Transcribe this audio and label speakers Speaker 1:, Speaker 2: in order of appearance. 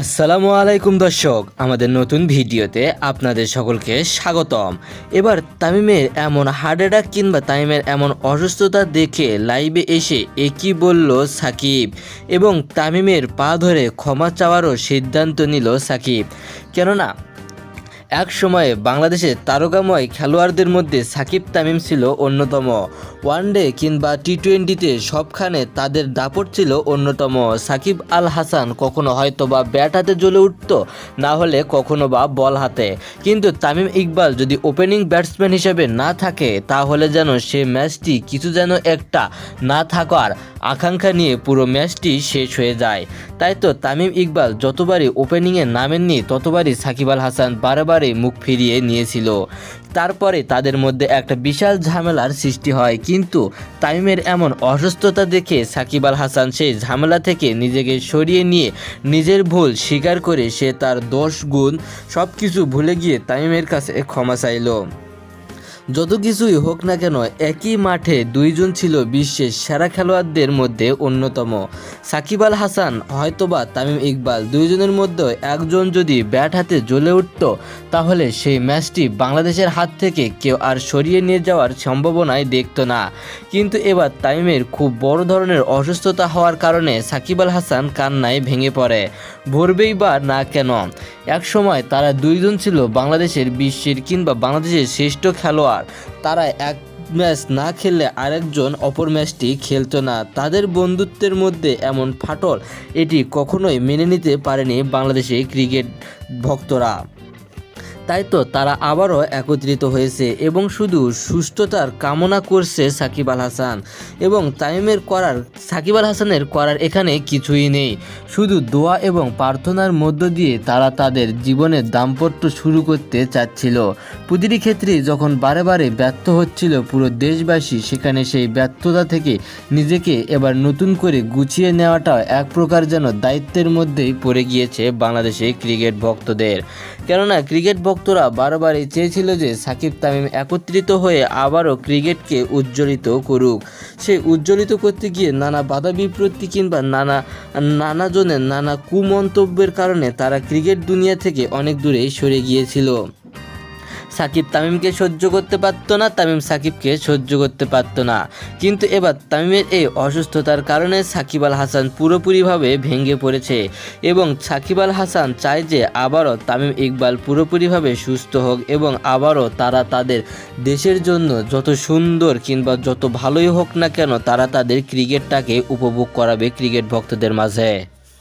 Speaker 1: আসসালামু আলাইকুম দর্শক, আমাদের নতুন ভিডিওতে আপনাদের সকলকে স্বাগতম। এবার তামিমের এমন হার্ট অ্যাটাক কিংবা তামিমের এমন অসুস্থতা দেখে লাইভে এসে একই বলল সাকিব এবং তামিমের পা ধরে ক্ষমা চাওয়ারও সিদ্ধান্ত নিল সাকিব। কেননা এক সময়ে বাংলাদেশের তারকাময় খেলোয়াড়দের মধ্যে সাকিব তামিম ছিল অন্যতম। ওয়ানডে কিংবা টি টোয়েন্টিতে সবখানে তাদের দাপট ছিল অন্যতম। সাকিব আল হাসান কখনো হয়তো বা ব্যাট হাতে জ্বলে উঠত, না হলে কখনো বা বল হাতে। কিন্তু তামিম ইকবাল যদি ওপেনিং ব্যাটসম্যান হিসেবে না থাকে, তাহলে যেন সে ম্যাচটি কিছু যেন একটা না থাকার আকাঙ্ক্ষা নিয়ে পুরো ম্যাচটি শেষ হয়ে যায়। তাই তো তামিম ইকবাল যতবারই ওপেনিংয়ে নামেননি, ততবারই সাকিব আল হাসান বারে মুখ ফিরিয়ে নিয়েছিল। তারপরে তাদের মধ্যে একটা বিশাল ঝামেলার সৃষ্টি হয়, কিন্তু তামিমের এমন অসুস্থতা দেখে সাকিব আল হাসান সেই ঝামেলা থেকে নিজেকে সরিয়ে নিয়ে নিজের ভুল স্বীকার করে সে তার দোষ গুণ সব কিছু ভুলে গিয়ে তামিমের কাছে ক্ষমা চাইলো। যত কিছুই হোক না কেন, একই মাঠে দুইজন ছিল বিশ্বের সেরা খেলোয়াড়দের মধ্যে অন্যতম। সাকিব আল হাসান, হয়তোবা তামিম ইকবাল, দুইজনের মধ্যে একজন যদি ব্যাট হাতে জ্বলে উঠত, তাহলে সেই ম্যাচটি বাংলাদেশের হাত থেকে কেউ আর সরিয়ে নিয়ে যাওয়ার সম্ভাবনায় দেখত না। কিন্তু এবার তামিমের খুব বড় ধরনের অসুস্থতা হওয়ার কারণে সাকিব আল হাসান কান্নায় ভেঙে পড়ে। ভরবেই বা না কেন এক সময় তারা দুইজন ছিল বাংলাদেশের বিশ্বের কিংবা বাংলাদেশের শ্রেষ্ঠ খেলোয়াড়। তারা এক ম্যাচ না খেললে আরেকজন অপর ম্যাচটি খেলতো না। তাদের বন্ধুত্বের মধ্যে এমন ফাটল এটি কখনোই মেনে নিতে পারেনি বাংলাদেশে ক্রিকেট ভক্তরা। তাই তো তারা আবারও একত্রিত হয়েছে এবং শুধু সুস্থতার কামনা করছে সাকিব আল হাসান এবং তাইমের করার, সাকিব আল হাসানের করার এখানে কিছুই নেই। শুধু দোয়া এবং প্রার্থনার মধ্য দিয়ে তারা তাদের জীবনের দাম্পত্য শুরু করতে চাচ্ছিল। প্রতিটি ক্ষেত্রে যখন বারে বারে ব্যর্থ হচ্ছিল পুরো দেশবাসী, সেখানে সেই ব্যর্থতা থেকে নিজেকে এবার নতুন করে গুছিয়ে নেওয়াটা এক প্রকার যেন দায়িত্বের মধ্যেই পড়ে গিয়েছে বাংলাদেশে ক্রিকেট ভক্তদের। কেননা ক্রিকেট ভক্তরা বারবারই চেয়েছিল যে সাকিব তামিম একত্রিত হয়ে আবারও ক্রিকেটকে উজ্জ্বলিত করুক। সেই উজ্জ্বলিত করতে গিয়ে নানা বাধা বিপত্তি কিংবা নানা, নানাজনের নানা কুমন্তব্যের কারণে তারা ক্রিকেট দুনিয়া থেকে অনেক দূরেই সরে গিয়েছিল। সাকিব তামিমকে সহ্য করতে পারতো না, তামিম সাকিবকে সহ্য করতে পারতো না। কিন্তু এবার তামিমের এই অসুস্থতার কারণে সাকিব আল হাসান পুরোপুরিভাবে ভেঙে পড়েছে এবং সাকিব আল হাসান চায় যে আবারও তামিম ইকবাল পুরোপুরিভাবে সুস্থ হোক এবং আবারও তারা তাদের দেশের জন্য যত সুন্দর কিংবা যত ভালোই হোক না কেন তারা তাদের ক্রিকেটটাকে উপভোগ করাবে ক্রিকেট ভক্তদের মাঝে।